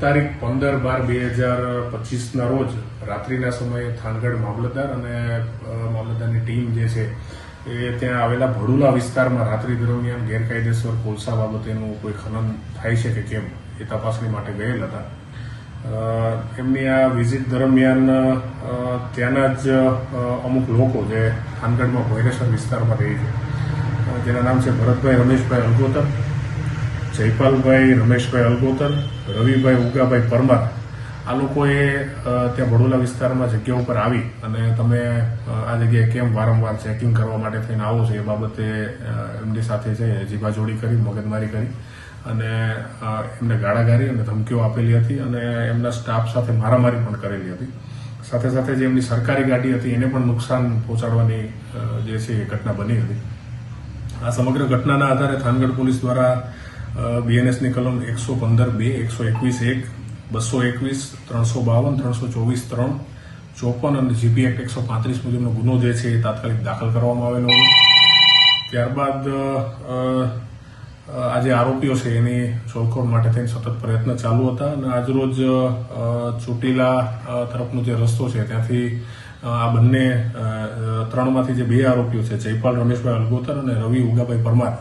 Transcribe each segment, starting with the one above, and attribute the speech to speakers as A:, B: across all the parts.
A: તારીખ પંદર બાર બે હજાર પચીસના રોજ રાત્રિના સમયે થાનગઢ મામલતદાર અને મામલતદારની ટીમ જે છે એ ત્યાં આવેલા ભડુલા વિસ્તારમાં રાત્રિ દરમિયાન ગેરકાયદેસર કોલસા બાબતેનું કોઈ ખનન થાય છે કે કેમ એ તપાસણી માટે ગયેલ હતા. એમની આ વિઝિટ દરમિયાન ત્યાંના જ અમુક લોકો જે થાનગઢમાં ભૈરેશ્વર વિસ્તારમાં રહે છે જેના નામ છે ભરતભાઈ, રમેશભાઈ અલગોતર જયપાલભાઈ, રમેશભાઈ અલગોતર, રવિભાઈ, ઉગાભાઈ પરમાર, આ લોકોએ ત્યાં વડોદરા વિસ્તારમાં જગ્યા ઉપર આવી અને તમે આ જગ્યાએ કેમ વારંવાર ચેકિંગ કરવા માટે થઈને આવો છો એ બાબતે એમની સાથે છે, જીભાજોડી કરી, મગજમારી કરી અને એમને ગાળાગારી અને ધમકીઓ આપેલી હતી અને એમના સ્ટાફ સાથે મારામારી પણ કરેલી હતી. સાથે સાથે જે એમની સરકારી ગાડી હતી એને પણ નુકસાન પહોંચાડવાની જે છે એ ઘટના બની હતી. આ સમગ્ર ઘટનાના આધારે થાનગઢ પોલીસ દ્વારા બીએનએસની કલમ એકસો પંદર બે, એકસો એકવીસ એક, બસો એકવીસ, ત્રણસો બાવન, ત્રણસો ચોવીસ ત્રણ, ચોપન અને જીપી એક્ટ એકસો પાંત્રીસ મુજબનો ગુનો જે છે એ તાત્કાલિક દાખલ કરવામાં આવેલો હતો ત્યારબાદ આ જે આરોપીઓ છે એની શોધખોળ માટે થઈને સતત પ્રયત્ન ચાલુ હતા અને આજરોજ ચોટીલા તરફનો જે રસ્તો છે ત્યાંથી આ બંને ત્રણમાંથી જે બે આરોપીઓ છે, જયપાલ રમેશભાઈ અલગોતર અને રવિ ઉગાભાઈ પરમાર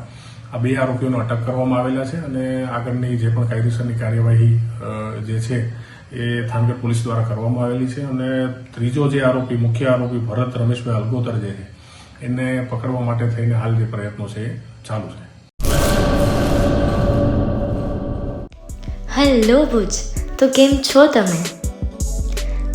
A: આ બે આરોપીઓને અટક કરવામાં આવેલા છે અને આગળની જે પણ કાયદેસરની કાર્યવાહી જે છે એ થાનગઢ પોલીસ દ્વારા કરવામાં આવેલી છે અને ત્રીજો જે આરોપી, મુખ્ય આરોપી ભરત રમેશભાઈ અલગોતર જે છે, એને પકડવા માટે થઈને હાલ જે પ્રયત્નો છે એ ચાલુ છે.
B: હેલો ભુજ, તો કેમ છો તમે?